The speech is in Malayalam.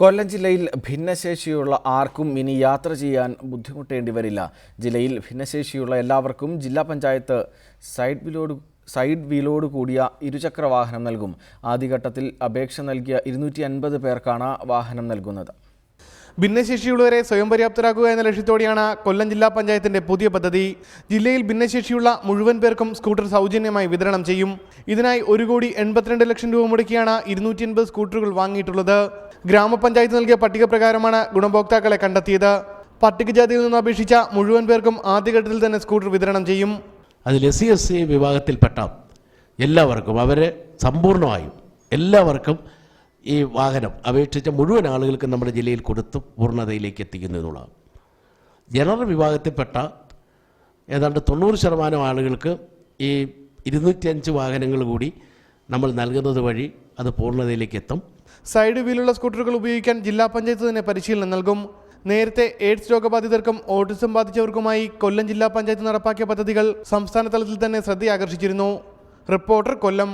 കൊല്ലം ജില്ലയിൽ ഭിന്നശേഷിയുള്ള ആർക്കും ഇനി യാത്ര ചെയ്യാൻ ബുദ്ധിമുട്ടേണ്ടി വരില്ല. ജില്ലയിൽ ഭിന്നശേഷിയുള്ള എല്ലാവർക്കും ജില്ലാ പഞ്ചായത്ത് സൈഡ് വീലോട് സൈഡ് വീലോട് കൂടിയ ഇരുചക്ര വാഹനം നൽകും. ആദ്യഘട്ടത്തിൽ അപേക്ഷ നൽകിയ ഇരുന്നൂറ്റി പേർക്കാണ് വാഹനം നൽകുന്നത്. ഭിന്നശേഷിയുള്ളവരെ സ്വയം പര്യാപ്തരാക്കുക എന്ന ലക്ഷ്യത്തോടെയാണ് കൊല്ലം ജില്ലാ പഞ്ചായത്തിന്റെ പുതിയ പദ്ധതി. ജില്ലയിൽ ഭിന്നശേഷിയുള്ള മുഴുവൻ പേർക്കും സ്കൂട്ടർ സൗജന്യമായി വിതരണം ചെയ്യും. ഇതിനായി ഒരു കോടി എൺപത്തിരണ്ട് ലക്ഷം രൂപ മുടക്കിയാണ് ഇരുന്നൂറ്റി എൺപത് സ്കൂട്ടറുകൾ വാങ്ങിയിട്ടുള്ളത്. ഗ്രാമപഞ്ചായത്ത് നൽകിയ പട്ടിക പ്രകാരമാണ് ഗുണഭോക്താക്കളെ കണ്ടെത്തിയത്. പട്ടികജാതിയിൽ നിന്ന് അപേക്ഷിച്ച മുഴുവൻ പേർക്കും ആദ്യഘട്ടത്തിൽ തന്നെ സ്കൂട്ടർ വിതരണം ചെയ്യും. അതിൽ എസ് സി എസ് സി വിഭാഗത്തിൽപ്പെട്ട എല്ലാവർക്കും അവരെ സമ്പൂർണമായും എല്ലാവർക്കും ഈ വാഹനം അപേക്ഷിച്ച മുഴുവൻ ആളുകൾക്കും നമ്മുടെ ജില്ലയിൽ കൊടുത്ത് പൂർണതയിലേക്ക് എത്തിക്കുന്നു എന്നുള്ളതാണ് ജനറൽ വിഭാഗത്തിൽപ്പെട്ട ഏതാണ്ട് തൊണ്ണൂറ് ശതമാനം ആളുകൾക്ക് ഈ ഇരുന്നൂറ്റിയഞ്ച് വാഹനങ്ങൾ കൂടി നമ്മൾ നൽകുന്നത് വഴി അത് പൂർണതയിലേക്ക് എത്തും. സൈഡ് വീലുള്ള സ്കൂട്ടറുകൾ ഉപയോഗിക്കാൻ ജില്ലാ പഞ്ചായത്ത് തന്നെ പരിശീലനം നൽകും. നേരത്തെ എയ്ഡ്സ് രോഗബാധിതർക്കും ഓട്ടിസം ബാധിച്ചവർക്കുമായി കൊല്ലം ജില്ലാ പഞ്ചായത്ത് നടപ്പാക്കിയ പദ്ധതികൾ സംസ്ഥാന തലത്തിൽ തന്നെ ശ്രദ്ധയാകർഷിച്ചിരുന്നു. റിപ്പോർട്ടർ കൊല്ലം.